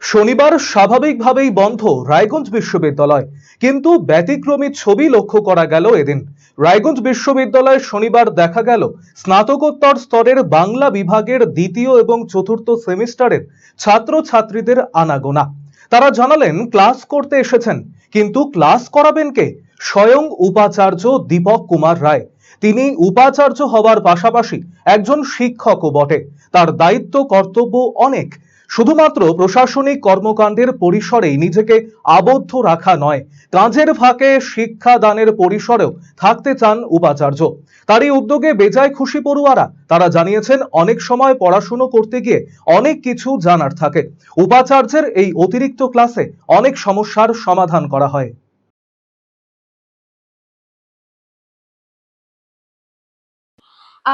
শনিবার স্বাভাবিকভাবেই বন্ধ রায়গঞ্জ বিশ্ববিদ্যালয়। কিন্তু ব্যতিক্রমী ছবি লক্ষ্য করা গেল এদিন। রায়গঞ্জ বিশ্ববিদ্যালয়ে শনিবার দেখা গেল স্নাতকোত্তর স্তরের বাংলা বিভাগের দ্বিতীয় এবং চতুর্থ সেমিস্টারের ছাত্রছাত্রীদের আনাগোনা। তারা জানালেন, ক্লাস করতে এসেছেন, কিন্তু ক্লাস করাবেন কে? স্বয়ং উপাচার্য দীপক কুমার রায়। তিনি উপাচার্য হওয়ার পাশাপাশি একজন শিক্ষকও বটে। তার দায়িত্ব, কর্তব্য অনেক। শুধুমাত্র প্রশাসনিক কর্মকাণ্ডের পরিসরেই নিজেকে আবদ্ধ রাখা নয় কাজের ফাঁকে শিক্ষাদানের পরিসরেও থাকতে চান উপাচার্য। তার এই উদ্যোগে বেজায় খুশি পড়ুয়ারা, তারা জানিয়েছেন, অনেক সময় পড়াশুনো করতে গিয়ে অনেক কিছু জানার থাকে। উপাচার্যের এই অতিরিক্ত ক্লাসে অনেক সমস্যার সমাধান করা হয়।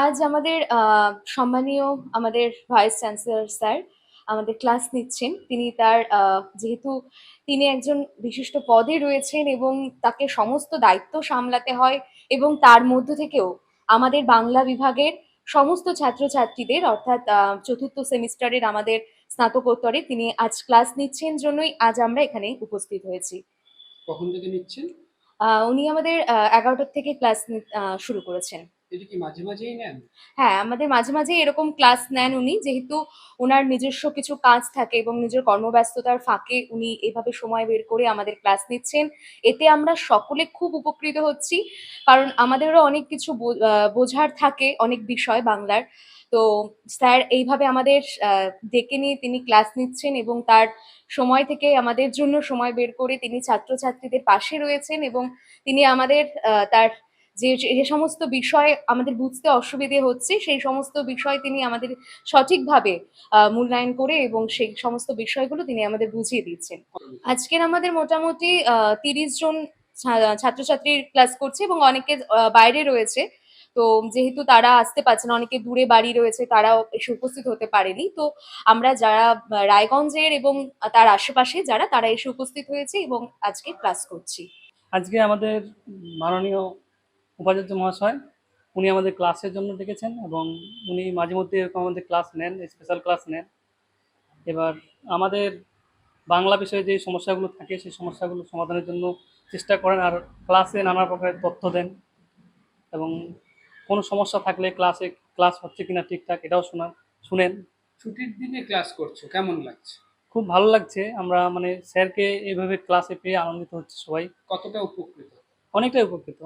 আজ আমাদের সম্মানীয় আমাদের ভাইস চ্যান্সেলর স্যার আমাদের ক্লাস নিচ্ছেন। তিনি তার যেহেতু তিনি একজন বিশিষ্ট পদে রয়েছেন এবং তাকে সমস্ত দায়িত্ব সামলাতে হয় এবং তার মধ্য থেকেও আমাদের বাংলা বিভাগের সমস্ত ছাত্রছাত্রীদের অর্থাৎ চতুর্থ সেমিস্টারের আমাদের স্নাতকোত্তরে তিনি আজ ক্লাস নিচ্ছেন জন্যই আজ আমরা এখানে উপস্থিত হয়েছি। কখন থেকে নিচ্ছেন? আহ, উনি আমাদের এগারোটার থেকে ক্লাস শুরু করেছেন। এটা কি মাঝে মাঝেই নেন? হ্যাঁ আমাদের মাঝে মাঝে এরকম ক্লাস নেন উনি। যেহেতু ওনার নিজস্ব কিছু কাজ থাকে এবং নিজের কর্মব্যস্ততার ফাঁকে উনি এভাবে সময় বের করে আমাদের ক্লাস নিচ্ছেন, এতে আমরা সকলে খুব উপকৃত হচ্ছি। কারণ আমাদেরও অনেক কিছু বোঝার থাকে, অনেক বিষয় বাংলার। তো স্যার এইভাবে আমাদের ডেকে নিয়ে তিনি ক্লাস নিচ্ছেন এবং তার সময় থেকে আমাদের জন্য সময় বের করে তিনি ছাত্রছাত্রীদের পাশে রয়েছেন এবং তিনি আমাদের তার যে যে সমস্ত বিষয় আমাদের বুঝতে অসুবিধে হচ্ছে, সেই সমস্ত বিষয় তিনি আমাদের সঠিকভাবে মূল্যায়ন করে এবং সেই সমস্ত বিষয়গুলো তিনি আমাদের বুঝিয়ে দিচ্ছেন আজকের আমাদের মোটামুটি তিরিশ জন ছাত্রছাত্রীর ক্লাস করছে এবং অনেকে বাইরে রয়েছে। তো যেহেতু তারা আসতে পারছে না, অনেকে দূরে বাড়ি রয়েছে, তারাও এসে উপস্থিত হতে পারেনি। তো আমরা যারা রায়গঞ্জের এবং তার আশেপাশে যারা, তারা এসে উপস্থিত হয়েছে এবং আজকে ক্লাস করছি। আজকে আমাদের মাননীয় উপাচার্য মহাশয় উনি আমাদের ক্লাসের জন্য ডেকেছেন এবং উনি মাঝে মধ্যে এরকম আমাদের ক্লাস নেন স্পেশাল ক্লাস নেন। এবার আমাদের বাংলা বিষয়ে যে সমস্যাগুলো থাকে সেই সমস্যাগুলো সমাধানের জন্য চেষ্টা করেন আর ক্লাসে নানা প্রকারের তথ্য দেন এবং কোনো সমস্যা থাকলে ক্লাসে ক্লাস হচ্ছে কিনা ঠিকঠাক এটাও শোনা শুনেন। ছুটির দিনে ক্লাস করছ কেমন লাগছে? খুব ভালো লাগছে আমরা মানে স্যারকে এইভাবে ক্লাসে পেয়ে আনন্দিত হচ্ছে সবাই। কতটা উপকৃত? অনেকটাই উপকৃত।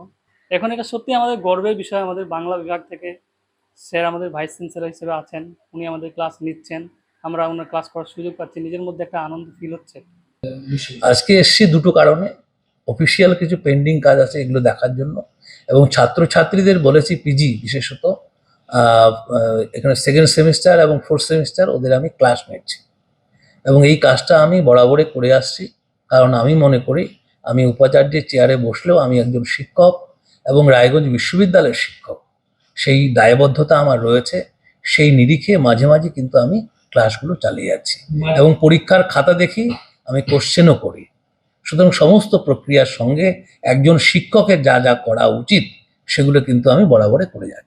এখন এটা সত্যি আমাদের গর্বের বিষয়, আমাদের বাংলা বিভাগ থেকে স্যার আমাদের ভাইস চ্যান্সেলর হিসেবে আছেন, উনি আমাদের ক্লাস নিচ্ছেন, আমরা ওনার ক্লাস করার সুযোগ পাচ্ছি, নিজের মধ্যে একটা আনন্দ ফিল হচ্ছে। আজকে এসছি দুটো কারণে অফিসিয়াল কিছু পেন্ডিং কাজ আছে এগুলো দেখার জন্য, এবং ছাত্রছাত্রীদের বলেছি পিজি বিশেষত এখানে সেকেন্ড সেমিস্টার এবং ফোর্থ সেমিস্টার ওদের আমি ক্লাস নিচ্ছি। এবং এই কাজটা আমি বরাবরে করে আসছি, কারণ আমি মনে করি, আমি উপাচার্যের চেয়ারে বসলেও আমি একজন শিক্ষক এবং রায়গঞ্জ বিশ্ববিদ্যালয়ের শিক্ষক। সেই দায়বদ্ধতা আমার রয়েছে সেই নিরিখে মাঝে মাঝে কিন্তু আমি ক্লাসগুলো চালিয়ে যাচ্ছি এবং পরীক্ষার খাতা দেখি আমি কোশ্চেনও করি। সুতরাং সমস্ত প্রক্রিয়ার সঙ্গে একজন শিক্ষকের যা যা করা উচিত সেগুলো কিন্তু আমি বরাবরে করে যাচ্ছি।